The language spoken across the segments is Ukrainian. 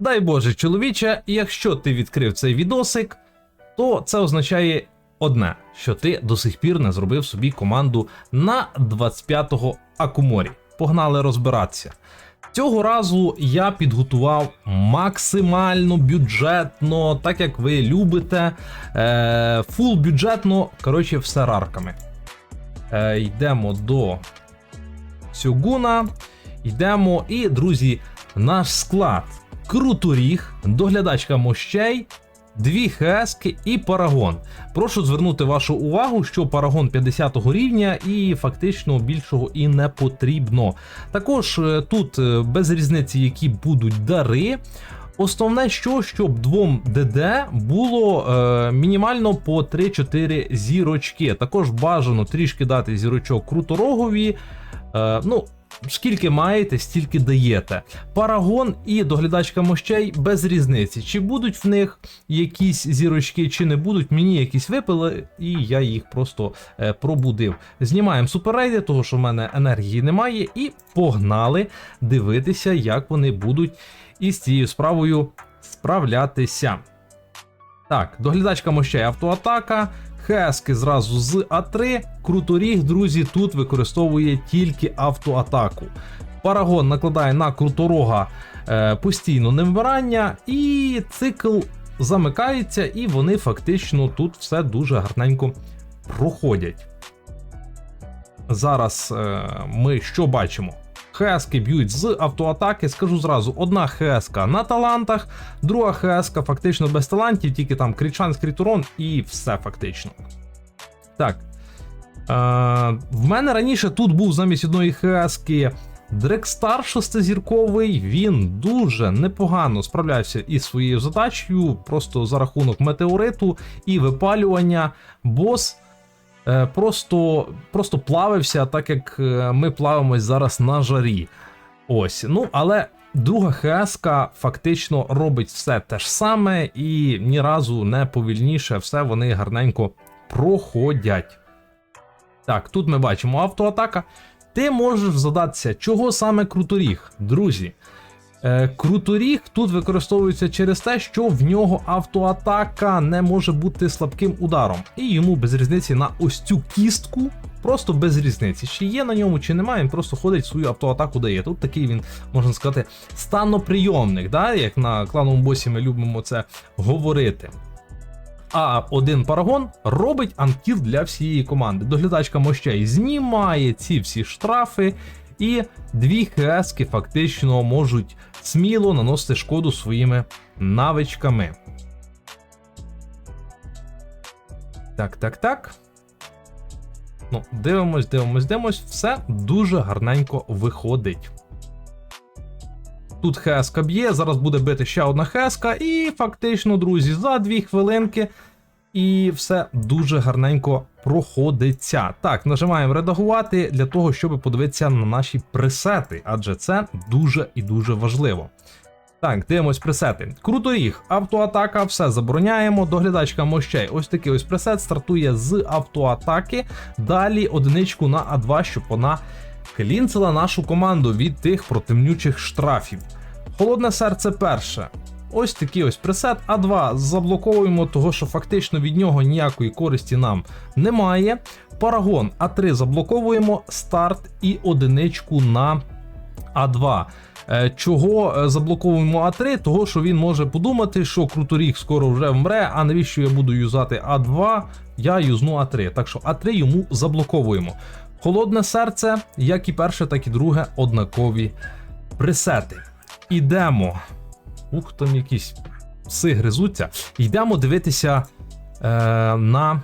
Дай Боже, чоловіче, якщо ти відкрив цей відосик, то це означає одне, що ти до сих пір не зробив собі команду на 25-го Акуморі. Погнали розбиратися. Цього разу я підготував максимально бюджетно, так як ви любите, е, фул бюджетно, коротше, все рарками. Е, йдемо до Сюгуна. Йдемо. І, друзі, наш склад. Круторіг, доглядачка мощей, дві хески і парагон. Прошу звернути вашу увагу, що парагон 50 рівня і фактично більшого і не потрібно. Також е, тут е, без різниці, які будуть дари. Основне, що щоб двом ДД було е, мінімально по 3-4 зірочки. Також бажано трішки дати зірочок круторогові. Е, ну, скільки маєте, стільки даєте. Парагон і доглядачка мощей без різниці. Чи будуть в них якісь зірочки, чи не будуть. Мені якісь випили, і я їх просто е, пробудив. Знімаємо суперрейди, того що в мене енергії немає, і погнали дивитися, як вони будуть із цією справою справлятися. Так, доглядачка мощей автоатака. Хески зразу з А3. Круторіг, друзі, тут використовує тільки автоатаку. Парагон накладає на круторога е, постійно невмирання, і цикл замикається, і вони фактично тут все дуже гарненько проходять. Зараз е, ми що бачимо? Хески б'ють з автоатаки. Скажу зразу: одна хеска на талантах, друга хеска фактично без талантів, тільки там крічан, скрітурон і все фактично. Так. Е, в мене раніше тут був замість одної хески Дрекстар шестизірковий. Він дуже непогано справлявся із своєю задачею, просто за рахунок метеориту і випалювання. Бос просто, просто плавився, так як е, ми плавимось зараз на жарі. Ось, ну але друга ХСК фактично робить все те ж саме і ні разу не повільніше, все вони гарненько проходять. Так, тут ми бачимо автоатака. Ти можеш задатися, чого саме круторіг, друзі. Е, Круторіг тут використовується через те, що в нього автоатака не може бути слабким ударом. І йому без різниці на ось цю кістку, просто без різниці. Чи є на ньому, чи немає, він просто ходить свою автоатаку дає. Тут такий він, можна сказати, станоприйомник, да? як на клановому босі ми любимо це говорити. А один парагон робить анкіл для всієї команди. Доглядачка мощей знімає ці всі штрафи, і дві хески фактично можуть сміло наносити шкоду своїми навичками. Так, так, так. Ну, дивимось, дивимось, дивимось. Все дуже гарненько виходить. Тут хеска б'є, зараз буде бити ще одна хеска, і фактично, друзі, за дві хвилинки. І все дуже гарненько проходиться. Так, нажимаємо редагувати для того, щоб подивитися на наші пресети, адже це дуже і дуже важливо. Так, дивимось пресети. Круторіг, автоатака, все забороняємо. Доглядачка мощей. Ось такий ось пресет стартує з автоатаки. Далі одиничку на А2, щоб вона клінцела нашу команду від тих протемнючих штрафів. Холодне серце перше. Ось такий ось пресет. А2 заблоковуємо, того що фактично від нього ніякої користі нам немає. Парагон А3 заблоковуємо, старт і одиничку на А2. Е, Чого е, заблоковуємо А3? Того, що він може подумати, що круторіг скоро вже вмре, а навіщо я буду юзати А2, я юзну А3. Так що А3 йому заблоковуємо. Холодне серце, як і перше, так і друге, однакові пресети. Ідемо. Ух, там якісь пси гризуться. Йдемо дивитися е, на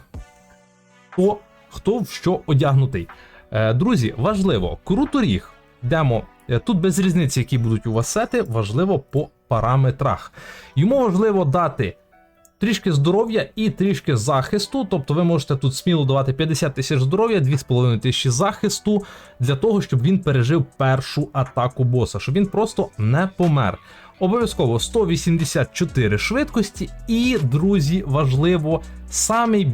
то, хто в що одягнутий. Е, друзі, важливо, круторіг. Йдемо. Е, Тут без різниці, які будуть у вас сети, важливо по параметрах. Йому важливо дати трішки здоров'я і трішки захисту. Тобто ви можете тут сміло давати 50 тисяч здоров'я, 2,5 тисячі захисту для того, щоб він пережив першу атаку боса, щоб він просто не помер. Обов'язково 184 швидкості, і, друзі, важливо, самий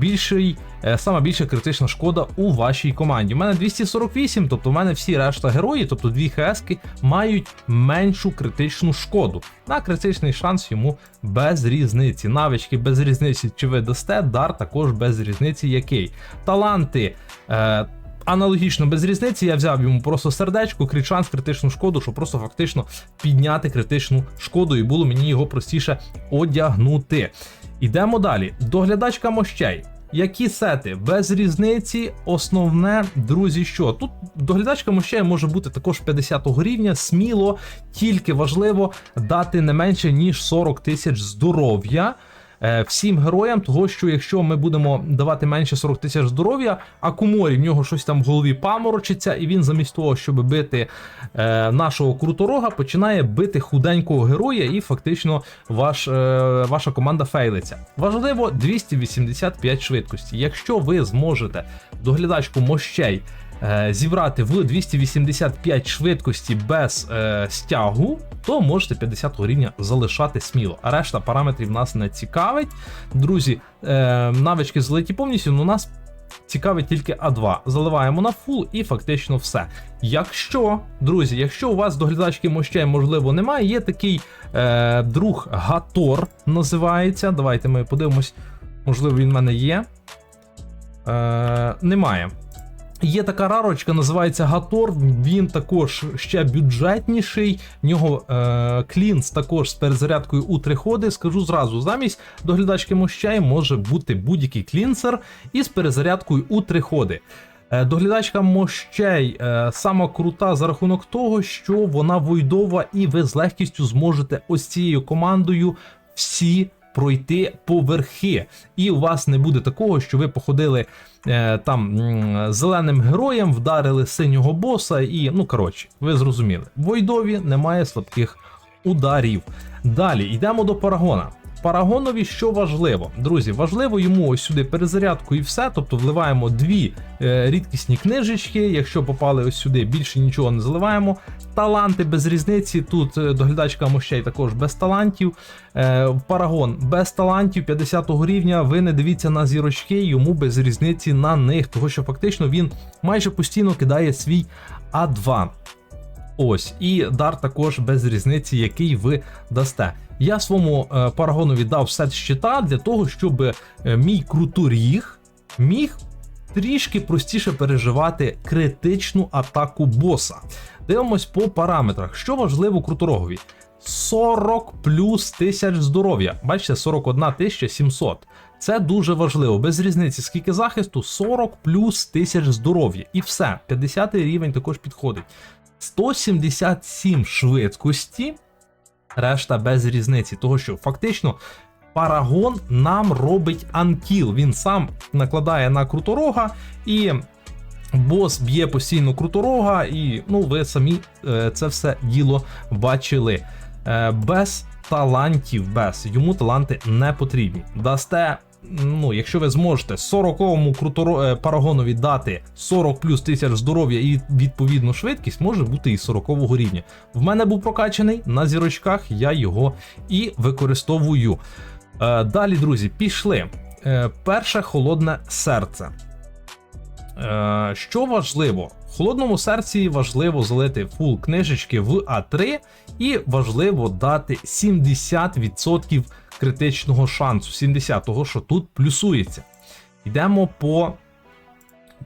е, сама більша критична шкода у вашій команді. У мене 248, тобто в мене всі решта герої, тобто дві ХСки, мають меншу критичну шкоду. На критичний шанс йому без різниці. Навички без різниці, чи ви дасте, дар також без різниці який. Таланти. Е, Аналогічно без різниці я взяв йому просто сердечко, крит шанс, критичну шкоду, щоб просто фактично підняти критичну шкоду, і було мені його простіше одягнути. Ідемо далі. Доглядачка мощей. Які сети? Без різниці, основне, друзі, що? Тут доглядачка мощей може бути також 50 рівня, сміло, тільки важливо дати не менше, ніж 40 тисяч здоров'я всім героям, того що якщо ми будемо давати менше 40 тисяч здоров'я, а куморі в нього щось там в голові паморочиться, і він замість того, щоб бити е, нашого круторога, починає бити худенького героя, і фактично ваш, е, ваша команда фейлиться. Важливо 285 швидкості. Якщо ви зможете доглядачку мощей. Е, Зібрати в 285 швидкості без е, стягу, то можете 50 рівня залишати сміло. А решта параметрів нас не цікавить. Друзі, е, навички злиті повністю, але нас цікавить тільки А2. Заливаємо на фул і фактично все. Якщо, друзі, якщо у вас доглядачки мощей, можливо, немає, є такий е, друг Гатор називається. Давайте ми подивимось, можливо, він в мене є. Е, немає. Є така рарочка, називається Гатор. Він також ще бюджетніший. В нього е, клінс також з перезарядкою у три ходи. Скажу зразу, замість доглядачки мощей може бути будь-який клінсер із перезарядкою у три ходи. Е, Доглядачка мощей е, сама крута за рахунок того, що вона войдова, і ви з легкістю зможете ось цією командою всі пройти поверхи. І у вас не буде такого, що ви походили е, там зеленим героєм, вдарили синього боса, і ну коротше, ви зрозуміли. В Войдові немає слабких ударів. Далі йдемо до парагона. Парагонові що важливо, друзі, важливо йому ось сюди перезарядку і все. Тобто вливаємо дві е, рідкісні книжечки. Якщо попали ось сюди, більше нічого не заливаємо. Таланти без різниці. Тут е, доглядачка мощей також без талантів. Е, Парагон без талантів 50 рівня. Ви не дивіться на зірочки, йому без різниці на них, тому що фактично він майже постійно кидає свій А2. Ось, і дар також без різниці, який ви дасте. Я своєму е, парагонові дав сет щита для того, щоб е, мій круторіг міг трішки простіше переживати критичну атаку боса. Дивимось по параметрах. Що важливо круторогові? 40 плюс тисяч здоров'я. Бачите, 41 700. Це дуже важливо. Без різниці, скільки захисту, 40 плюс тисяч здоров'я. І все. 50 рівень також підходить. 177 швидкості, решта без різниці. Того що фактично парагон нам робить анкіл. Він сам накладає на круторога і. Бос б'є постійно круторога, і ну ви самі е, це все діло бачили. Е, без талантів, без йому таланти не потрібні. Дасте, ну, якщо ви зможете 40-му круторо, е, парагонові дати 40 плюс тисяч здоров'я і відповідну швидкість, може бути і 40-го рівня. В мене був прокачаний на зірочках, я його і використовую. Е, далі, друзі, пішли. Е, перше холодне серце. Що важливо, в холодному серці важливо залити фул книжечки в А3, і важливо дати 70% критичного шансу. 70 того, що тут плюсується. Йдемо по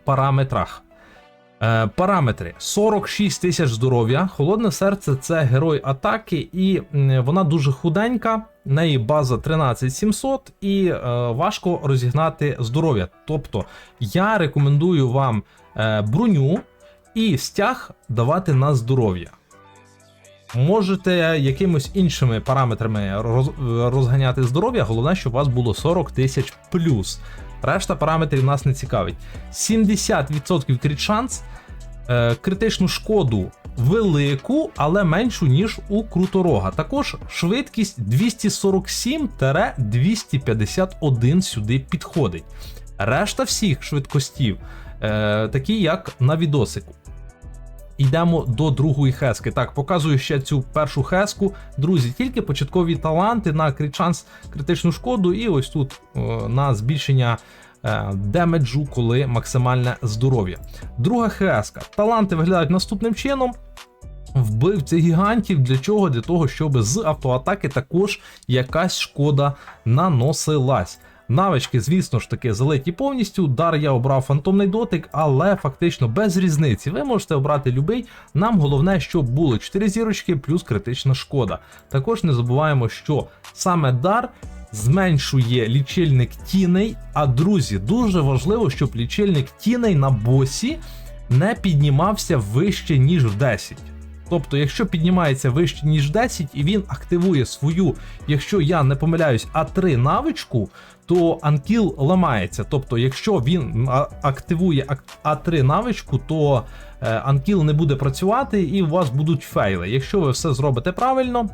параметрах. Е, параметри 46 тисяч здоров'я. Холодне серце це герой атаки, і вона дуже худенька. В неї база 13700 і е, важко розігнати здоров'я. Тобто я рекомендую вам е, броню і стяг давати на здоров'я. Можете якимось іншими параметрами роз- розганяти здоров'я, головне, щоб у вас було 40 тисяч плюс. Решта параметрів нас не цікавить. 70% крит шанс, е, критичну шкоду велику, але меншу, ніж у круторога. Також швидкість 247-251 сюди підходить. Решта всіх швидкостів, е, такі як на відосику. Йдемо до другої хески. Так, показую ще цю першу хеску. Друзі, тільки початкові таланти на крит-шанс, критичну шкоду, і ось тут е, на збільшення е, демеджу, коли максимальне здоров'я. Друга хеска. Таланти виглядають наступним чином. Вбивця гігантів для чого? Для того, щоб з автоатаки також якась шкода наносилась. Навички, звісно ж таки, залиті повністю. Дар я обрав фантомний дотик, але фактично без різниці. Ви можете обрати любий. Нам головне, щоб було 4 зірочки плюс критична шкода. Також не забуваємо, що саме дар зменшує лічильник тіней. А друзі, дуже важливо, щоб лічильник тіней на босі не піднімався вище, ніж в 10. Тобто, якщо піднімається вище, ніж 10, і він активує свою, якщо я не помиляюсь, А3 навичку, то анкіл ламається. Тобто, якщо він активує А3 навичку, то е, анкіл не буде працювати і у вас будуть фейли. Якщо ви все зробите правильно,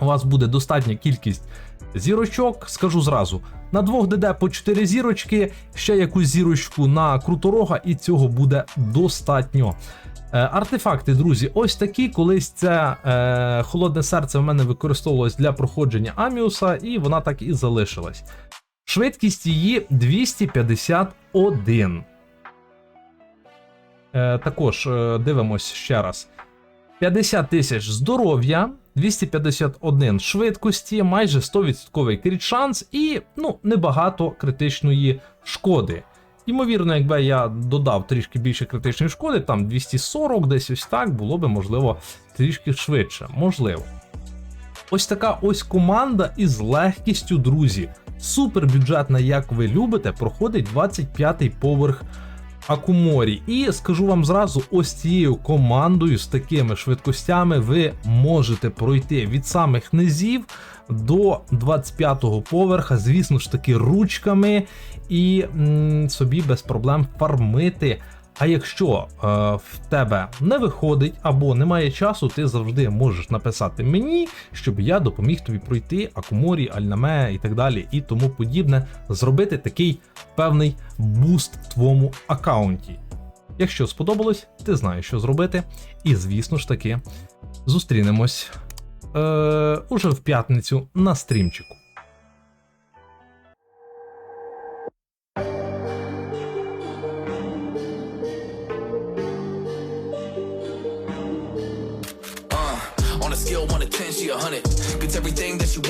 у вас буде достатня кількість зірочок. Скажу зразу: на двох ДД по 4 зірочки, ще якусь зірочку на круторога, і цього буде достатньо. Е, Артефакти, друзі, ось такі. Колись це е, холодне серце в мене використовувалось для проходження Аміуса, і вона так і залишилась. Швидкість її 251. Е, також е, дивимось ще раз. 50 тисяч здоров'я, 251 швидкості, майже 100% кріт шанс і ну, небагато критичної шкоди. Ймовірно, якби я додав трішки більше критичної шкоди, там 240, десь ось так, було би, можливо, трішки швидше. Можливо. Ось така ось команда із легкістю, друзі. Супер бюджетна, як ви любите, проходить 25-й поверх Акуморі. І скажу вам зразу, ось цією командою з такими швидкостями ви можете пройти від самих низів до 25-го поверха, звісно ж таки, ручками і м, собі без проблем фармити. А якщо е, в тебе не виходить або немає часу, ти завжди можеш написати мені, щоб я допоміг тобі пройти Акуморі, Альнаме і так далі, і тому подібне, зробити такий певний буст в твоєму аккаунті. Якщо сподобалось, ти знаєш, що зробити. І звісно ж таки, зустрінемось е, уже в п'ятницю на стрімчику.